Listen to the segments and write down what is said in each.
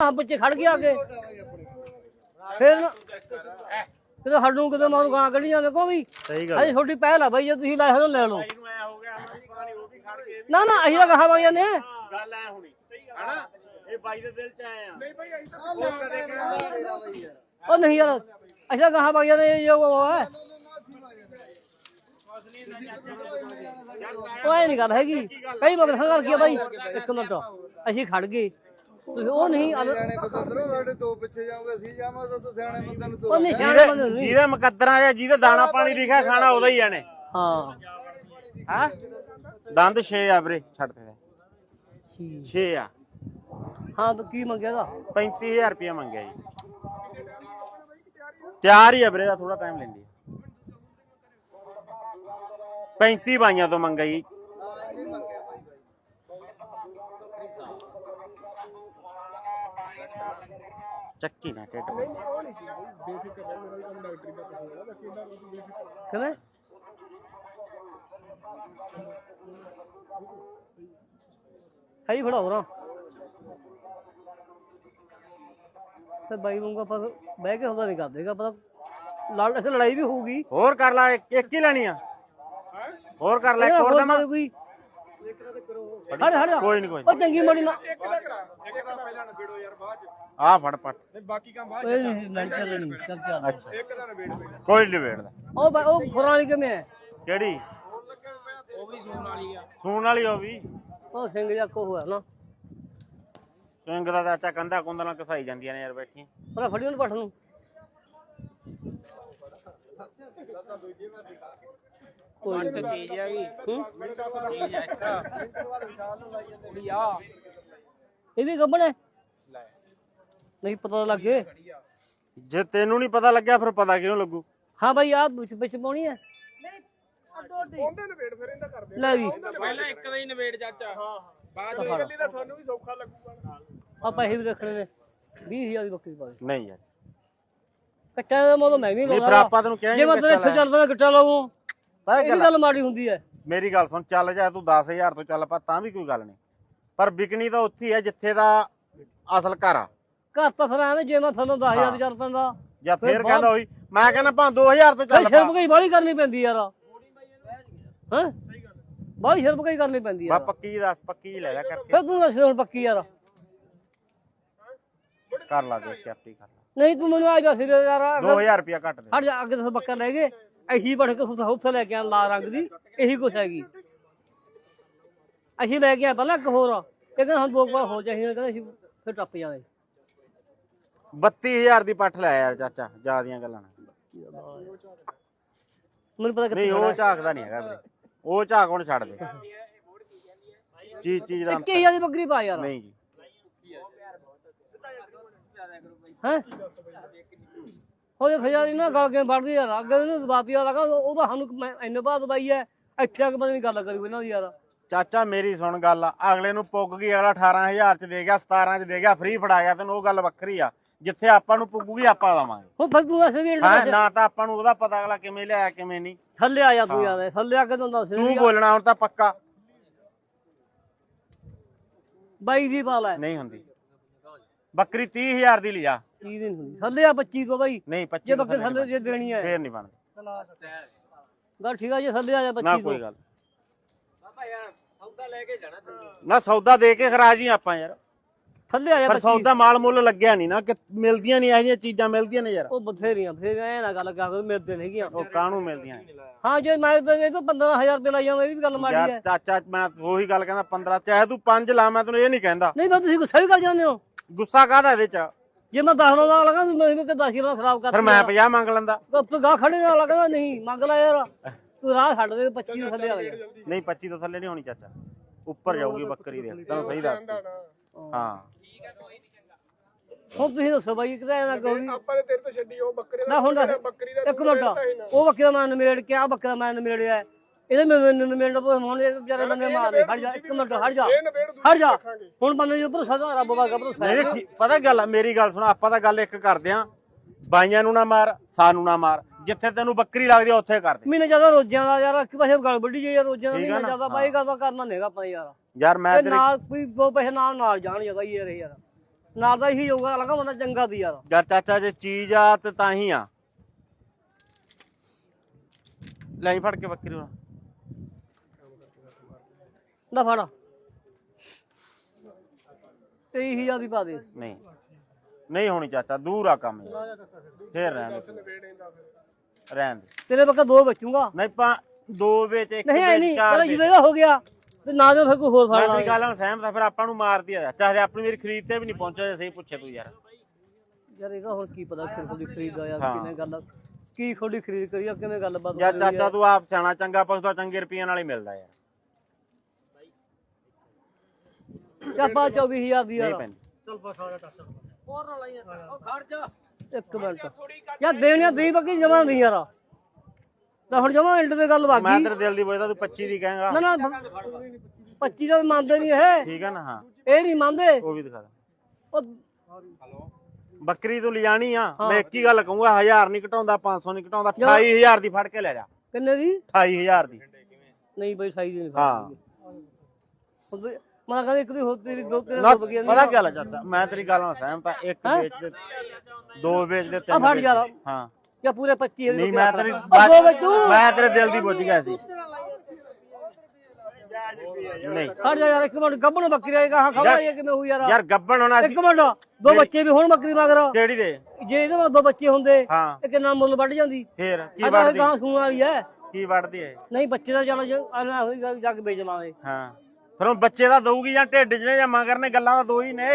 ਆ ਬੱਚੇ ਖੜ ਗਿਆ ਅੱਗੇ। ਫਿਰ ਨਾ- ਕਿਤੇ ਹੱਡੂ ਕਿਤੇ ਮਾਰੂ ਗਾਣਾ ਕੱਢੀ ਜਾਂਦੇ ਕੋ ਵੀ। ਸਹੀ ਅਜੇ ਛੋਟੀ ਪਹਿਲ ਆ ਬਾਈ ਜੇ ਤੁਸੀਂ ਲੈ ਸਕਦੇ ਹੋ ਲੈ ਲਓ। ਨਾ ਨਾ ਅਸੀਂ ਤਾਂ ਕਹਾ ਬਾਈ ਨੇ ਗੱਲ ਐ ਹੁਣੀ ਹਨਾ? ਇਹ ਬਾਈ ਦੇ ਦਿਲ ਚ ਆਏ ਆ। ਨਹੀਂ ਬਾਈ ਉਹ ਨਹੀਂ ਯਾਰ ਅਸੀਂ ਤਾਂ ਕਹਾ ਬਾਈ ਨੇ ਇਹ ਉਹ ਹੈ। ਉਹ ਇਹ ਨਹੀਂ ਗੱਲ ਹੈਗੀ। ਕਈ ਮਗਰ ਸੰਗਲ ਕੀ ਆ ਬਾਈ ਇੱਕ ਮਿੰਟ। ਅਸੀਂ ਖੜ ਗਏ। ਤੁਸੀਂ ਉਹ ਨਹੀਂ ਅਲ- ਸਿਆਣੇ ਸਾਡੇ ਦੋ ਪਿੱਛੇ ਜਾਓਗੇ ਅਸੀਂ ਜਾਵਾਂਗੇ ਤੂੰ ਸਿਆਣੇ ਬੰਦੇ ਨੂੰ ਉਹ ਨਹੀਂ ਸਿਆਣੇ ਬੰਦੇ ਨਹੀਂ। ਜਿਹਦੇ ਮੁਕੱਦਰਾਂ ਜਾਂ ਜਿਹਦੇ ਦਾਣਾ ਪਾਣੀ ਲਿਖਿਆ ਖਾਣਾ ਉਹਦਾ ਹੀ ਆਣੇ ਹਾਂ। ਹਾਂ? ਦੰਦ 6 ਆ ਵੀਰੇ ਛੱਡ ਦੇ। ਠੀਕ। 6 ਆ। ਹਾਂ ਤਾਂ ਕੀ ਮੰਗਿਆ ਦਾ 35000 ਰੁਪਇਆ ਮੰਗਿਆ ਜੀ। ਤਿਆਰ ਹੀ ਆ ਵੀਰੇ ਦਾ ਥੋੜਾ ਟਾਈਮ ਲੈਂਦੀ ਆ। 35 ਬਾਈਆਂ ਤੋਂ ਮੰਗਾ ਜੀ। ਚੱਕੀ ਨਾ ਟੇਟ ਬਸ। ਕਿਵੇਂ? ਹੈ ਫੜਾ ਹੋਰਾਂ ਤੇ ਬਾਈ ਵਾਂਗੂ ਆਪਾਂ ਬਹਿ ਕੇ ਹੁੰਦਾ ਨਹੀਂ ਕਰਦੇਗਾ ਪਤਾ ਲੜ ਇੱਥੇ ਲੜਾਈ ਵੀ ਹੋਊਗੀ। ਹੋਰ ਕਰ ਲੈ ਇੱਕ ਇੱਕ ਹੀ ਲੈਣੀ ਆ। ਹੋਰ ਕਰ ਲੈ ਇੱਕ ਇਹਦਾ ਹੋਰ ਦਮਾ। ਮਾਰੇ ਕੋਈ ਹੜ ਹੜ ਕੋਈ ਨਹੀਂ ਕੋਈ ਉਹ ਚੰਗੀ ਮਾੜੀ ਨਾ ਇੱਕ ਦਾ ਕਰਾ। ਇੱਕ ਦਾ ਪਹਿਲਾਂ ਨਵੇੜੋ ਯਾਰ ਬਾਅਦ ਚ। ਆ ਫੜ ਪਟ। ਨਹੀਂ ਬਾਕੀ ਕੰਮ ਬਾਅਦ ਇਹ ਨਹੀਂ ਨਹੀਂ ਚੱਲਣੀ ਚੱਲ ਚੱਲ ਅੱਛਾ। ਇੱਕ ਦਾ ਨਵੇੜ ਕੋਈ ਨਹੀਂ ਵੇੜਦਾ ਉਹ ਬਾ- ਉਹ ਖੁਰਾਂ ਵਾਲੀ ਕਿਵੇਂ ਹੈ? ਕਿਹੜੀ? ਉਹ ਵੀ ਸੂਣ ਵਾਲੀ ਆ। ਸੂਣ ਵਾਲੀ ਹੋ ਵੀ। ਉਹ ਸਿੰਘ ਜਿਹਾ ਕੋ ਹੋਇਆ ਨਾ। ਸਿੰਘ ਦਾ ਚਾਚਾ ਕੰਧਾ ਕੁੰਦਾ ਨਾਲ ਕਸਾਈ ਜਾਂਦੀਆਂ ਨੇ ਯਾਰ ਬੈਠੀਆਂ। ਉਹਨੇ ਫੜੀ ਉਹਨੂੰ ਪੱਠ ਨੂੰ। ਕੋਈ ਤਾਂ ਚੀਜ਼ ਹੈਗੀ। ਇਹਦੀ ਗੱਬਣ ਹੈ? ਨਹੀਂ ਪਤਾ ਲੱਗੇ ਜੇ ਤੈਨੂੰ ਨਹੀਂ ਪਤਾ ਲੱਗਿਆ ਫਿਰ ਪਤਾ ਕਿਉਂ ਲੱਗੂ? ਹਾਂ ਭਾਈ ਆ ਵਿੱਚ ਵਿੱਚ ਪਾਉਣੀ ਹੈ। ਉਹਦੇ ਨਵੇੜ ਫਿਰ ਇਹਦਾ ਕਰਦੇ ਲੈ ਗਈ ਪਹਿਲਾਂ ਇੱਕ ਦਾ ਹੀ ਨਵੇੜ ਚਾਚਾ। ਬਾਅਦ ਤਾਂ ਫੜ। ਦਾ ਸਾਨੂੰ ਵੀ ਸੌਖਾ ਲੱਗੂਗਾ। ਆ ਪੈਸੇ ਵੀ ਰੱਖਣੇ ਨੇ। 20000 ਦੀ ਬੱਕਰੀ ਪਾ ਦੇ। ਨਹੀਂ ਯਾਰ। ਕੱਟਿਆ ਦਾ ਮੋਦੋਂ ਮੈਂ ਵੀ ਨਹੀਂ ਫਿਰ ਲਾਉਂਦਾ ਆਪਾਂ ਤੈਨੂੰ ਕਿਹਾ ਜੇ ਮੈਂ ਤੇਰੇ ਇੱਥੇ ਚੱਲਦਾ ਕੱਟਾ ਲਾਉਂ ਪਤਾ ਇਹ ਗੱਲ ਗੱਲ ਮਾੜੀ ਹੁੰਦੀ ਹੈ। ਮੇਰੀ ਗੱਲ ਸੁਣ ਚੱਲ ਜਾ ਤੂੰ 10000 ਤੋਂ ਚੱਲ ਪਾ ਤਾਂ ਵੀ ਕੋਈ ਗੱਲ ਨਹੀਂ। ਪਰ ਵਿਕਣੀ ਤਾਂ ਉੱਥੇ ਹੀ ਹੈ ਜਿੱਥੇ ਦਾ ਅਸਲ ਘਰ ਆ। ਘਰ ਤਾਂ ਫਿਰ ਐਵੇਂ ਜੇ ਮੈਂ ਤੁਹਾਨੂੰ 10000 ਚੱਲ ਪੈਂਦਾ ਜਾਂ ਫਿਰ ਫੇਰ ਬਾਅਦ- ਕਹਿੰਦਾ ਹੋਈ ਮੈਂ ਕਹਿੰਦਾ ਭਾਂ 2000 ਤੋਂ ਚੱਲ ਭਾਈ ਪਾ। ਸ਼ਰਮ ਕਈ ਬਾਹਲੀ ਕਰਨੀ ਪੈਂਦੀ ਯਾਰ। ਹਾਂ? ਬਾਹਲੀ ਸ਼ਰਮ ਕਈ ਕਰਨੀ ਪੈਂਦੀ ਬਾ ਯਾਰ ਪੱਕੀ ਦੱਸ ਪੱਕੀ ਲੈ ਲੈ ਕਰਕੇ। ਫਿਰ ਤੂੰ ਦੱਸ ਹੁਣ ਪੱਕੀ ਯਾਰ। ਕਰ ਲਾ ਦੇ ਕੈਪਟੀ ਕਰ ਲਾ। ਨਹੀਂ ਤੂੰ ਮੈਨੂੰ ਆ ਜਾ ਫਿਰ ਯਾਰ ਅਗਰ- 2000 ਰੁਪਇਆ ਘੱਟ ਦੇ। ਹਟ ਜਾ ਅੱਗੇ ਤੋਂ ਬੱਕਰ ਲੈ ਗਏ। ਅਸੀਂ ਬੜ ਕੇ ਉੱਥੇ ਲੈ ਕੇ ਆ ਲਾ ਰੰਗ ਦੀ ਇਹੀ ਕੁਛ ਹੈਗੀ। ਅਸੀਂ ਲੈ ਕੇ ਆ ਪਹਿਲਾਂ ਇੱਕ ਹੋਰ ਕਹਿੰਦਾ ਹੁਣ ਦੋ ਵਾਰ ਹੋ ਜਾਈਏ ਕਹਿੰਦਾ ਅਸੀਂ ਫਿਰ ਟੱਪ ਜਾਵੇ 32000 ਦੀ ਪੱਠ ਲੈ ਯਾਰ ਚਾਚਾ ਜਿਆਦੀਆਂ ਗੱਲਾਂ ਨਾ। ਮੈਨੂੰ ਪਤਾ ਨਹੀਂ ਉਹ ਝਾਕਦਾ ਨਹੀਂ ਹੈਗਾ ਵੀਰੇ। ਉਹ ਝਾਕ ਹੁਣ ਛੱਡ ਦੇ। ਚੀਜ਼ ਚੀਜ਼ ਦਾ ਇੱਕੇ ਹਜ਼ਾਰ ਦੀ ਬੱਕਰੀ ਪਾ ਯਾਰ। ਨਹੀਂ ਜੀ। ਹੈ? ਉਹਦੇ ਫਜ਼ਾਰੀ ਨਾ ਗਲ ਕੇ ਵੜਦੀ ਯਾਰ ਅੱਗੇ ਇਹਨੂੰ ਦਬਾਤੀ ਆ ਲਗਾ ਉਹਦਾ ਸਾਨੂੰ ਮੈਂ ਇੰਨੇ ਬਾਅਦ ਦਵਾਈ ਐ ਇੱਥੇ ਆ ਕੇ ਪਤਾ ਨਹੀਂ ਗੱਲ ਕਰੀ ਇਹਨਾਂ ਦੀ ਯਾਰ। ਚਾਚਾ ਮੇਰੀ ਸੁਣ ਗੱਲ ਅਗਲੇ ਨੂੰ ਪੁੱਗ ਗਈ ਅਗਲਾ 18000 ਚ ਦੇ ਗਿਆ 17 ਚ ਦੇ ਗਿਆ ਫ੍ਰੀ ਫੜਾ ਗਿਆ ਤੈਨੂੰ ਉਹ ਗੱਲ ਵੱਖਰੀ ਆ ਜਿੱਥੇ ਆਪਾਂ ਨੂੰ ਪੁੱਗੂਗੀ ਆਪਾਂ ਹੁਣ ਫਿਰ ਤੂੰ ਐਸੇ ਵੀ ਹਾਂ ਨਾ ਤਾਂ ਆਪਾਂ ਨੂੰ ਉਹਦਾ ਪਤਾ ਅਗਲਾ ਕਿਵੇਂ ਲਿਆਇਆ ਕਿਵੇਂ ਨਹੀਂ। ਥੱਲੇ ਆ ਜਾ ਤੂੰ ਯਾਰ ਥੱਲੇ ਆ ਕੇ ਤੂੰ ਦੱਸ ਤੂੰ ਬੋਲਣਾ ਹੁਣ ਤਾਂ ਪੱਕਾ। ਬਾਈ ਦੀ ਪਾ ਲੈ ਨਹੀਂ ਹੁੰਦੀ। ਬੱਕਰੀ 30000 ਦੀ ਲਿਆ ਕੀ ਦਿਨ ਹੁੰਦੀ। ਥੱਲੇ ਆ 25 ਕੋ ਬਾਈ। ਨਹੀਂ 25 ਜੇ ਬੱਕਰੀ ਥੱਲੇ ਜੇ ਦੇਣੀ ਹੈ। ਫੇਰ ਨਹੀਂ ਬਣਦੀ। ਗੱਲ ਠੀਕ ਆ ਜੇ ਥੱਲੇ ਆ ਜਾ ਨਾ 25 ਕੋਈ ਕੋ ਗੱਲ ਬਾਬਾ ਯਾਰ ਸੌਦਾ ਲੈ ਕੇ ਜਾਣਾ ਤੂੰ ਨਾ ਸੌਦਾ ਦੇ ਕੇ ਖਰਾਜ ਹੀ ਆਪਾਂ ਯਾਰ। ਥੱਲੇ ਆ ਜਾ ਪਰ 25 ਸੌਦਾ ਮਾਲ ਮੁੱਲ ਲੱਗਿਆ ਨਹੀਂ ਨਾ ਕਿ ਮਿਲਦੀਆਂ ਨਹੀਂ ਇਹੋ ਜਿਹੀਆਂ ਚੀਜ਼ਾਂ ਮਿਲਦੀਆਂ ਨੇ ਯਾਰ। ਉਹ ਬਥੇਰੀਆਂ ਬਥੇਰੀਆਂ ਐ ਨਾ ਗੱਲ ਕਰ ਮਿਲਦੇ ਨਹੀਂ ਹੈਗੀਆਂ। ਉਹ ਕਾਹਨੂੰ ਮਿਲਦੀਆਂ ਹਾਂ ਜੇ ਮੈਂ ਤਾਂ ਇਹ ਤੋਂ 15000 ਰੁਪਏ ਲਾਈ ਜਾਵਾਂ ਇਹ ਵੀ ਗੱਲ ਮਾੜੀ ਯਾਰ ਹੈ। ਚਾਚਾ ਮੈਂ ਉਹੀ ਗੱਲ ਕਹਿੰਦਾ 15 ਚਾਹੇ ਤੂੰ 5 ਲਾ ਮੈਂ ਤੈਨੂੰ ਇਹ ਨਹੀਂ ਕਹਿੰਦਾ। ਨਹੀਂ ਤਾਂ ਤੁਸੀਂ ਗੁੱਸਾ ਵੀ ਕਰ ਜਾਂਦੇ ਹੋ। ਗੁੱਸਾ ਕਾਹਦਾ ਇਹਦੇ ਚ? ਜੇ ਮੈਂ 10 ਦਾ ਲਗਾ ਤੂੰ ਮੈਨੂੰ ਕਿ 10 ਕਿਲੋ ਖਰਾਬ ਕਰ ਫਿਰ ਮੈਂ 50 ਮੰਗ ਲੈਂਦਾ। ਤੂੰ ਗਾ ਖੜੇ ਨਾਲ ਲੱਗਦਾ ਨਹੀਂ ਮੰਗ ਲੈ ਯਾਰ। ਤੂੰ ਰਾਹ ਛੱਡ ਦੇ 25 ਦੇ ਥੱਲੇ ਆ ਜਾ ਨਹੀਂ 25 ਤੋਂ ਥੱਲੇ ਨਹੀਂ ਹੋਣੀ ਚਾਚਾ। ਉੱਪਰ ਜਾਊਗੀ ਬੱਕਰੀ ਦੇ। ਤੈਨੂੰ ਸਹੀ ਦੱਸਦਾ ਹਾਂ। ਹੁਣ ਤੁਸੀਂ ਦੱਸੋ ਬਾਈ ਕਿਤੇ ਐ ਨਾ ਕਹੋ ਵੀ ਆਪਾਂ ਤੇ ਤੇਰੇ ਤੋਂ ਛੱਡੀ ਉਹ ਬੱਕਰੇ ਨਾ ਹੁਣ ਦੱਸ ਬੱਕਰੀ ਦਾ ਇੱਕ ਮਿੰਟ। ਉਹ ਬੱਕਰੇ ਦਾ ਮੈਂ ਨਮੇੜ ਕੇ ਆ ਬੱਕਰੇ ਦਾ ਮੈਂ ਨਮੇੜਿਆ। ਇਹਦੇ ਮੈਂ ਮੈਨੂੰ ਦਾ ਹੁਣ ਇਹ ਵਿਚਾਰੇ ਬੰਦੇ ਮਾਰਦੇ ਖੜ ਜਾ ਇੱਕ ਮਿੰਟ ਹਟ ਜਾ ਹਟ ਜਾ। ਹੁਣ ਬੰਦੇ ਜੀ ਉੱਪਰ ਸਦਾ ਰੱਬ ਵਾਗਾ ਭਰੋਸਾ ਨਹੀਂ ਠੀਕ ਪਤਾ ਗੱਲ ਆ ਮੇਰੀ ਗੱਲ ਸੁਣ ਆਪਾਂ ਤਾਂ ਗੱਲ ਇੱਕ ਕਰਦੇ ਆਂ। ਬਾਈਆਂ ਨੂੰ ਨਾ ਮਾਰ ਸਾਨੂੰ ਨਾ ਮਾਰ। ਜਿੱਥੇ ਤੈਨੂੰ ਬੱਕਰੀ ਲੱਗਦੀ ਆ ਉੱਥੇ ਕਰ ਦੇ। ਮਹੀਨੇ ਜ਼ਿਆਦਾ ਰੋਜ਼ਾਂ ਦਾ ਯਾਰ ਇੱਕ ਪਾਸੇ ਗੱਲ ਵੱਡੀ ਜੇ ਯਾਰ ਰੋਜ਼ਾਂ ਦਾ ਠੀਕ ਆ ਮਹੀਨਾ ਨਾ? ਜ਼ਿਆਦਾ ਬਾਈ ਕਰਦਾ ਕਰਨਾ ਨਹੀਂਗਾ ਆਪਾਂ ਯਾਰ। ਯਾਰ ਮੈਂ ਤੇ ਤੇਰੀ ਨਾਲ ਕੋਈ ਦੋ ਪੈਸੇ ਨਾਲ ਨਾਲ ਜਾਣ ਜਾ ਬਾਈ ਯਾਰ ਇਹ ਯਾਰ। ਨਾਲ ਦਾ ਇਹੀ ਯੋਗਾ ਲਗਾ ਬੰਦਾ ਚੰਗਾ ਦੀ ਯਾਰ। ਯਾਰ ਚਾਚਾ ਜੇ ਚੀਜ਼ ਆ ਤੇ ਤਾਂ ਹੀ ਆ। ਲੈ ਫੜ ਕੇ ਬੱਕਰੀ ਨੂੰ। ਨਾ। ਫੜ 23000 ਦੀ ਪਾ ਦੇ। ਨਹੀਂ। ਨਹੀਂ ਹੋਣੀ ਚਾਚਾ ਦੂਰ ਆ ਕੰਮ ਯਾਰ ਫੇਰ ਰਹਿਣ ਦੇ। ਰਹਿਣ ਦੇ। ਤੇਰੇ ਬੱਕਾ ਦੋ ਬਚੂਗਾ ਨਹੀਂ ਪਾ ਦੋ ਵਿੱਚ ਇੱਕ ਨਹੀਂ ਐ ਵਿੱਚ ਨਹੀਂ ਚਾਰ ਪਹਿਲਾਂ ਵਿੱਚ। ਜਿਹਦੇ ਦਾ ਹੋ ਗਿਆ ਤੇ ਨਾ ਦੇ ਫਿਰ ਕੋਈ ਹੋਰ ਮੈਂ ਫੜ ਤੇਰੀ ਲਾਂਗੇ। ਗੱਲ ਨਾਲ ਸਹਿਮਤ ਆ ਫਿਰ ਆਪਾਂ ਨੂੰ ਮਾਰਦੀ ਆ। ਚਾਹੇ ਆਪਣੀ ਮੇਰੀ ਖਰੀਦ ਤੇ ਵੀ ਨਹੀਂ ਪਹੁੰਚਿਆ ਜੇ ਸਹੀ ਪੁੱਛੇ ਤੂੰ ਯਾਰ। ਯਾਰ ਇਹਦਾ ਹੁਣ ਕੀ ਪਤਾ ਕਿ ਤੁਹਾਡੀ ਖਰੀਦ ਆ ਯਾਰ ਹਾਂ। ਕਿਵੇਂ ਗੱਲ ਕੀ ਤੁਹਾਡੀ ਖਰੀਦ ਕਰੀ ਆ ਕਿਵੇਂ ਗੱਲਬਾਤ ਯਾਰ ਹੋਈ ਆ। ਚਾਚਾ ਤੂੰ ਆਪ ਸਿਆਣਾ ਚੰਗਾ ਪਸ਼ੂ ਤਾਂ ਚੰਗੇ ਰੁਪਈਆਂ ਨਾਲ ਹੀ ਮਿਲਦਾ ਯਾਰ। ਚੱਪਾ 24000 ਦੀ ਨਹੀਂ ਯਾਰ ਪੈਂਦੀ ਉਹ ਖੜ ਜਾ। ਇੱਕ ਮਿੰਟ। ਯਾਰ ਦੇਣਿਆ ਦੇ ਬੱਕੀ ਜਮਾ ਨਹੀਂ ਯਾਰ। ਤਾਂ ਹੁਣ ਜਮਾ ਐਂਡ ਤੇ ਗੱਲ ਮੈਂ ਬਾਕੀ ਤੇਰੇ ਦਿਲ ਦੀ ਪੁੱਛਦਾ ਤੂੰ 25 ਦੀ ਕਹੇਗਾ। ਨਾ ਨਾ 25 ਦਾ ਮੰਨਦੇ ਨਹੀਂ ਇਹ। ਠੀਕ ਹੈ ਨਾ ਹਾਂ। ਇਹ ਨਹੀਂ ਮੰਨਦੇ। ਉਹ ਵੀ ਦਿਖਾ ਦੇ। ਉਹ ਬੱਕਰੀ ਤੂੰ ਲਿਜਾਣੀ ਆ। ਮੈਂ ਇੱਕ ਹੀ ਗੱਲ ਕਹੂੰਗਾ 1000 ਨਹੀਂ ਘਟਾਉਂਦਾ 500 ਨਹੀਂ ਘਟਾਉਂਦਾ 28000 ਦੀ ਫੜ ਕੇ ਲੈ ਜਾ। ਕਿੰਨੇ ਦੀ? 28000 ਦੀ। ਨਹੀਂ ਬਈ ਸਾਈ ਦੀ ਨਹੀਂ ਹਾਂ। ਮੈਂ ਕਹਿੰਦਾ ਇੱਕ ਦੀ ਹੋ ਤੇਰੀ ਦੋ ਤੇਰੇ ਨਾ ਦੋ ਬਗੀਆਂ ਪਤਾ ਕੀ ਗੱਲ ਆ ਚਾਚਾ? ਮੈਂ ਤੇਰੀ ਗੱਲ ਨਾਲ ਸਹਿਮਤ ਆ। ਇੱਕ ਵੇਚ ਦੇ ਦੋ ਵੇਚ ਦੇ ਤਿੰਨ ਫੜ ਵੇਚ ਯਾਰ। ਦੇ। ਹਾਂ। ਜਾਂ ਪੂਰੇ 25 ਦੀ ਨਹੀਂ ਮੈਂ ਤੇਰੀ ਦੋ। ਮੈਂ ਤੇਰੇ ਦਿਲ ਦੀ ਪੁੱਛ ਗਿਆ ਸੀ। ਨਹੀਂ। ਖੜ ਜਾ ਯਾਰ ਇੱਕ ਮਿੰਟ ਗੱਬਣ ਬੱਕਰੀ ਆਏਗਾ। ਹਾਂ ਖਬਰ ਇਹ ਕਿਵੇਂ ਹੋਈ ਯਾਰ। ਯਾਰ ਗੱਬਣ ਹੋਣਾ ਇੱਕ ਸੀ। ਮਿੰਟ ਦੋ ਬੱਚੇ ਵੀ ਹੁਣ ਬੱਕਰੀ ਮਗਰ। ਕਿਹੜੀ ਦੇ? ਜੇ ਇਹਦੇ ਦੋ ਬੱਚੇ ਹੁੰਦੇ ਹਾਂ। ਇਹ ਕਿੰਨਾ ਮੁੱਲ ਵੱਢ ਜਾਂਦੀ? ਫੇਰ ਕੀ ਅਗਰ ਵੜਦੀ ਗਾਂ ਸੂਣ ਵਾਲੀ ਐ ਕੀ ਵੜਦੀ ਹੈ ਨਹੀਂ ਬੱਚੇ ਦਾ ਚੱਲ ਹੋਈ ਜਾ ਕੇ ਵੇਚ ਲਾਂਗੇ। ਹਾਂ। ਫਿਰ ਉਹ ਬੱਚੇ ਦਾ ਦਊਗੀ ਜਾਂ ਢਿੱਡ 'ਚ ਨੇ ਜਾਂ ਮਗਰ ਨੇ ਗੱਲਾਂ ਦਾ ਦੋ ਹੀ ਨੇ।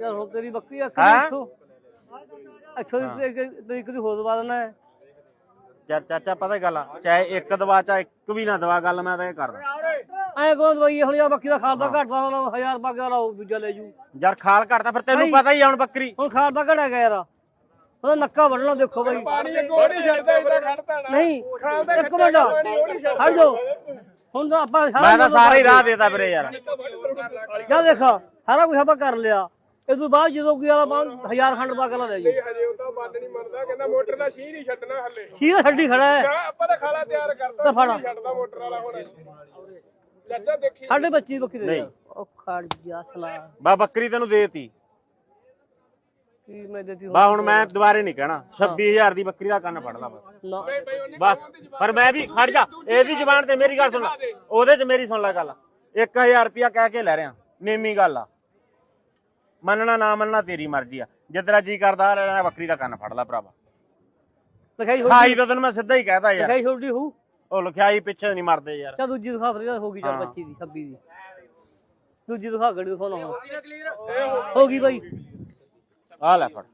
ਯਾਰ ਹੁਣ ਤੇਰੀ ਬੱਕਰੀ ਅੱਖ ਹੈਂ? ਇੱਥੋਂ? ਅੱਛਾ ਦੀ ਤੇ ਇੱਕ ਦੀ ਹੋਰ ਦਵਾ ਦੇਣਾ ਹੈ। ਯਾਰ ਚਾਚਾ ਪਤਾ ਗੱਲ ਆ? ਚਾਹੇ ਇੱਕ ਦਵਾ ਚਾ ਇੱਕ ਵੀ ਨਾ ਦਵਾ ਗੱਲ ਮੈਂ ਤਾਂ ਇਹ ਕਰਦਾ। ਐ ਕੋਣ ਦਵਾਈ ਹੁਣ ਯਾਰ ਬੱਕਰੀ ਦਾ ਖਾਦਾ ਘਟਦਾ ਹੁਣ 1000 ਰੁਪਏ ਦਾ ਉਹ ਦੂਜਾ ਲੈ ਜੂ। ਯਾਰ ਖਾਲ ਘਟਦਾ ਫਿਰ ਤੈਨੂੰ ਪਤਾ ਹੀ ਆ ਹੁਣ ਬੱਕਰੀ। ਹੁਣ ਖਾਦਾ ਘੜਿਆ ਗਿਆ ਯਾਰ। ਉਹਦਾ ਨੱਕਾ ਵੱਢਣਾ ਦੇਖੋ ਬਾਈ ਪਾਣੀ ਇੱਕ ਹੋਰ ਨਹੀਂ ਛੱਡਦਾ ਇਹਦਾ ਖੜਦਾ ਨਾ ਨਹੀਂ ਇੱਕ ਮਿੰਟ। ਹਟ ਜਾਓ। ਹੁਣ ਤਾਂ ਆਪਾਂ ਮੈਂ ਤਾਂ ਸਾਰਾ ਹੀ ਰਾਹ ਦੇਤਾ ਵੀਰੇ ਯਾਰ। ਜਾ ਦੇਖਾ ਸਾਰਾ ਕੁਝ ਆਪਾਂ ਕਰ ਲਿਆ। ਇਹ ਤੋਂ ਬਾਅਦ ਜਦੋਂ ਕੋਈ ਆਲਾ ਬਾਅਦ ਹਜ਼ਾਰ ਖੰਡ ਦਾ ਅਗਲਾ ਲੈ ਜੀ। ਹਜੇ ਉਹ ਤਾਂ ਬੰਦ ਨਹੀਂ ਮੰਨਦਾ ਕਹਿੰਦਾ ਮੋਟਰ ਦਾ ਸ਼ੀਰ ਹੀ ਛੱਡਣਾ ਹੱਲੇ। ਸ਼ੀਰ ਹੱਡੀ ਖੜਾ ਹੈ। ਆਪਾਂ ਤਾਂ ਖਾਲਾ ਤਿਆਰ ਕਰਤਾ ਛੱਡਦਾ ਮੋਟਰ ਵਾਲਾ ਹੁਣ। ਚਾਚਾ ਦੇਖੀ। ਸਾਡੇ ਬੱਚੀ ਬੱਕੀ ਦੇ ਨਹੀਂ। ਉਹ ਖੜ ਜਾ ਸਲਾ ਬਾ ਬੱਕਰੀ ਤੈਨੂੰ ਦੇਤੀ। ਕੀ ਮੈਂ ਦੇਤੀ ਬਾ ਹੁਣ ਮੈਂ ਦੁਬਾਰੇ ਨਹੀਂ ਕਹਿਣਾ। 26000 ਦੀ ਬੱਕਰੀ ਦਾ ਕੰਨ ਫੜ ਲਾ ਬਸ। ਨਾ। ਬਸ। ਪਰ ਮੈਂ ਵੀ ਖੜ ਜਾ। ਇਹਦੀ ਜ਼ੁਬਾਨ ਤੇ ਮੇਰੀ ਗੱਲ ਸੁਣ ਲੈ। ਉਹਦੇ 'ਚ ਮੇਰੀ ਸੁਣ ਲੈ ਗੱਲ। 1000 ਰੁਪਿਆ ਕਹਿ ਕੇ ਲੈ ਰਿਆ ਨੇਮੀ ਗੱਲ ਆ। ਮੰਨਣਾ ਨਾ ਮੰਨਣਾ ਤੇਰੀ ਮਰਜ਼ੀ ਆ। ਜੇ ਤੇਰਾ ਜੀ ਕਰਦਾ ਆ ਲੈਣਾ ਬੱਕਰੀ ਦਾ ਕੰਨ ਫੜ ਲੈ ਭਰਾਵਾ। ਲਿਖਾਈ ਹੋ ਖਾਈ ਤਾਂ ਤੈਨੂੰ ਮੈਂ ਸਿੱਧਾ ਹੀ ਕਹਿਤਾ ਯਾਰ। ਲਿਖਾਈ ਛੋਟੀ ਹੋ? ਉਹ ਲਿਖਾਈ ਪਿੱਛੇ ਨਹੀਂ ਮਰਦੇ ਯਾਰ। ਚਾ ਦੂਜੀ ਦਿਖਾ ਫਰੀ ਹੋ ਗਈ ਚੱਲ ਹਾਂ। ਬੱਚੀ ਦੀ 26 ਦੀ। ਦੂਜੀ ਦਿਖਾ ਗੜੀ ਦਿਖਾਉਣਾ। ਹੋ ਗਈ ਨਾ ਕਲੀਅਰ ਹੋ ਗਈ ਬਾਈ। ਆ ਲੈ ਫੜ